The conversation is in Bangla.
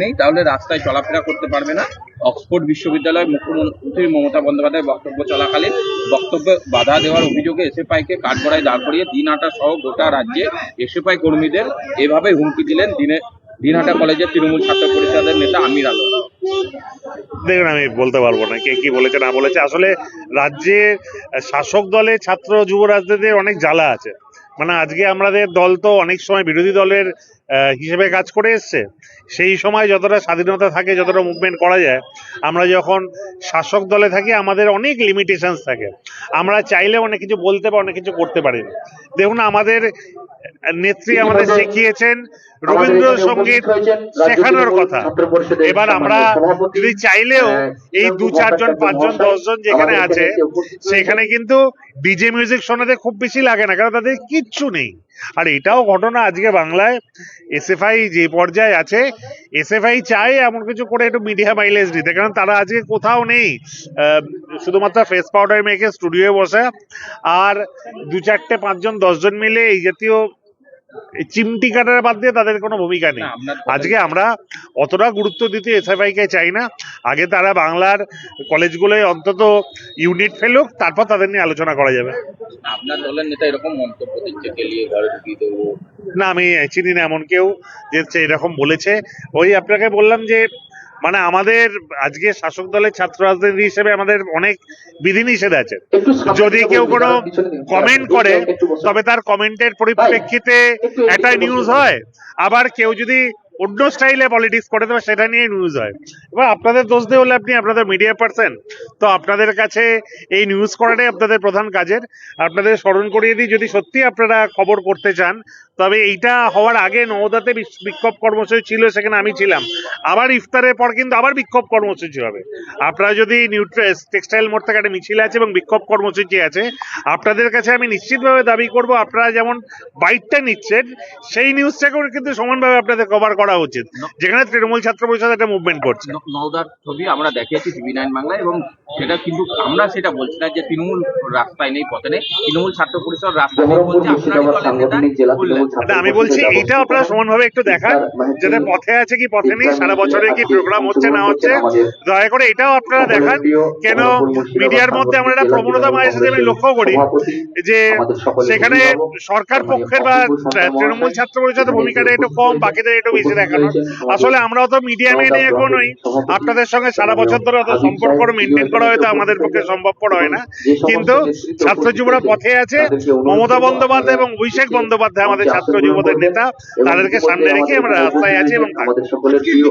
নেই, তাহলে রাস্তায় চলাফেরা করতে পারবে না। অক্সফোর্ড বিশ্ববিদ্যালয় মুখ্যমন্ত্রী মমতা বন্দ্যোপাধ্যায় বক্তব্য চলাকালীন বক্তব্যে বাধা দেওয়ার অভিযোগে এসএফআইকে কাঠগড়ায় দাঁড় করিয়ে দিনহাটা সহ গোটা রাজ্যে এসএফআই কর্মীদের এভাবে হুমকি দিলেন দিনে দিনহাটা কলেজের তৃণমূল ছাত্র পরিষদের নেতা আমির আলম। দেখুন, আমি বলতে পারব না কে কি বলেছে, না বলেছে। আসলে রাজ্যে শাসক দলে ছাত্র যুব রাজনীতির অনেক জ্বালা আছে। মানে আজকে আমাদের দল তো অনেক সময় বিরোধী দলের হিসেবে কাজ করে এসছে। সেই সময় যতটা স্বাধীনতা থাকে যতটা মুভমেন্ট করা যায় আমরা যখন শাসক দলে থাকি আমাদের অনেক লিমিটেশনস থাকে। আমরা চাইলে অনেক কিছু বলতে বা অনেক কিছু করতে পারি না দেখুন আমাদের নেত্রী আমাদের শিখিয়েছেন রবীন্দ্রসঙ্গীত শেখানোর কথা। এবার আমরা যদি চাইলেও এই দু চারজন পাঁচজন দশজন যেখানে আছে সেখানে কিন্তু ডিজে মিউজিক শোনাতে খুব বেশি লাগে না কারণ তাদের কিচ্ছু নেই। আর এটাও ঘটনা আজকে বাংলায়। এসএফআই যে পর্যায়ে আছে এসএফআই চায় এমন কিছু করে একটু মিডিয়া মাইলেজ দিতে কারণ তারা আজকে কোথাও নেই। শুধুমাত্র ফেস পাউডার মেখে স্টুডিওয়ে বসে। আর দু চারটে পাঁচজন দশজন মিলে এই জাতীয় এই চিমটি কাটার বাদ দিয়ে তাদের কোনো ভূমিকা নেই। আজকে আমরা অতটা গুরুত্ব দিতে এসআইআই কে চাই না। আগে তারা বাংলার কলেজগুলোয় অন্তত ইউনিট ফেলুক তারপর তাদের নিয়ে আলোচনা করা যাবে। আপনার দলের নেতা এরকম মন্তব্য দিচ্ছে ঘরে ঢুকিয়ে দেবো। না আমি চিনি না এমন কেউ যে এরকম বলেছে। ওই আপনাকে বললাম যে মানে আমাদের আজকে শাসক দলের ছাত্র রাজনীতি হিসেবে আমাদের অনেক বিধিনিষেধ আছে। যদি কেউ কোনো কমেন্ট করে তবে তার কমেন্টের পরিপ্রেক্ষিতে একটা নিউজ হয়। আবার কেউ যদি অন্য স্টাইলে পলিটিক্স করে তবে সেটা নিয়ে নিউজ হয়। এবার আপনাদের দোষ দিয়ে হলে আপনি আপনাদের মিডিয়া পার্সন তো আপনাদের কাছে এই নিউজ করাটাই আপনাদের প্রধান কাজের। আপনাদের স্মরণ করিয়ে দিই যদি সত্যি আপনারা খবর করতে চান তবে এইটা হওয়ার আগে নওদাতে বিক্ষোভ কর্মসূচি ছিল সেখানে আমি ছিলাম। আবার ইফতারের পর কিন্তু আবার বিক্ষোভ কর্মসূচি হবে। আপনারা যদি নিউট্রেস টেক্সটাইল মোড় থেকে একটা মিছিল আছে এবং বিক্ষোভ কর্মসূচি আছে আপনাদের কাছে আমি নিশ্চিতভাবে দাবি করব আপনারা যেমন বাইকটা নিচ্ছেন সেই নিউজটাকেও কিন্তু সমানভাবে আপনাদের কভার করা উচিত। যেখানে তৃণমূল ছাত্র পরিষদ একটা মুভমেন্ট করছে। নওদার ছবি আমরা দেখিয়েছি টিভি নাইন বাংলায় এবং সেটা কিন্তু আমরা সেটা বলছি না যে তৃণমূল রাস্তায় নেই পথে নেই। তৃণমূল ছাত্র পরিষদ রাস্তায় নেই বলছে মুর্শিদাবাদ দলের নেতা আমি বলছি এইটা আপনারা সমানভাবে একটু দেখান যাতে পথে আছে কি পথে নেই সারা বছরে কি প্রোগ্রাম হচ্ছে না হচ্ছে। দয়া করে এটাও আপনারা দেখান কেন মিডিয়ার মধ্যে আমরা একটা প্রবণতা সাথে আমি লক্ষ্য করি যে সেখানে সরকার পক্ষের বা তৃণমূল ছাত্র পরিষদের ভূমিকাটা একটু কম বাকিদের একটু বেশি দেখানো। আসলে আমরাও তো মিডিয়ামে নেই। এখনোই আপনাদের সঙ্গে সারা বছর ধরে অত সম্পর্ক মেনটেন করা হয়তো আমাদের পক্ষে সম্ভবপর হয় না। কিন্তু ছাত্র যুবরা পথে আছে। মমতা বন্দ্যোপাধ্যায় এবং অভিষেক বন্দ্যোপাধ্যায় আমাদের ছাত্র যুবদের নেতা তাদেরকে সামনে রেখে আমরা রাস্তায় আছি এবং আমাদের সকলের প্রিয়